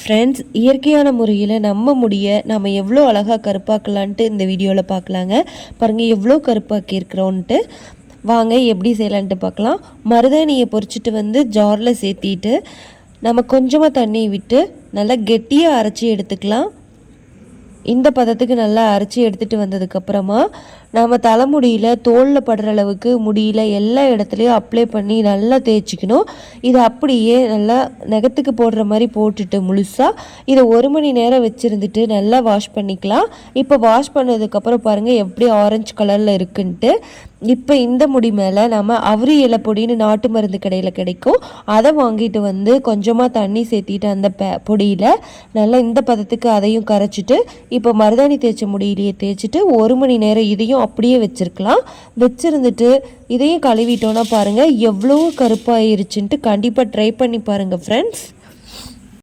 Friends இயற்கையான முறையில் நம்ம முடிய நம்ம எவ்வளோ அழகாக கருப்பாக்கலான்ட்டு இந்த வீடியோவில் பார்க்கலாங்க பாருங்கள் எவ்வளோ கருப்பாக்கியிருக்கிறோன்ட்டு. வாங்க எப்படி செய்யலான்ட்டு பார்க்கலாம் மருதாணியை பொறிச்சிட்டு வந்து ஜாரில் சேர்த்திட்டு நம்ம கொஞ்சமாக தண்ணி விட்டு நல்லா கெட்டியாக அரைச்சி எடுத்துக்கலாம். இந்த பதத்துக்கு நல்லா அரைச்சி எடுத்துகிட்டு வந்ததுக்கப்புறமா நாம் தலைமுடியில் தோலில் படுற அளவுக்கு முடியல எல்லா இடத்துலையும் அப்ளை பண்ணி நல்லா தேய்ச்சிக்கணும். இதை அப்படியே நல்லா நகத்துக்கு போடுற மாதிரி போட்டுட்டு முழுசாக இதை ஒரு மணி நேரம் வச்சுருந்துட்டு நல்லா வாஷ் பண்ணிக்கலாம். இப்போ வாஷ் பண்ணதுக்கப்புறம் பாருங்கள் எப்படி ஆரஞ்சு கலரில் இருக்குன்ட்டு. இப்போ இந்த முடி மேலே நம்ம அவரி இலை பொடின்னு நாட்டு மருந்து கடையில் கிடைக்கும். அதை வாங்கிட்டு வந்து கொஞ்சமாக தண்ணி சேர்த்திட்டு அந்த ப பொடியில் நல்லா இந்த பதத்துக்கு அதையும் கரைச்சிட்டு இப்போ மருதாணி தேய்ச்ச முடியிலேயே தேய்ச்சிட்டு ஒரு மணி நேரம் இதையும் அப்படியே வச்சுருக்கலாம். வச்சுருந்துட்டு இதையும் கழுவிட்டோன்னா பாருங்கள் எவ்வளோ கருப்பாயிருச்சுன்ட்டு கண்டிப்பாக ட்ரை பண்ணி பாருங்கள் ஃப்ரெண்ட்ஸ்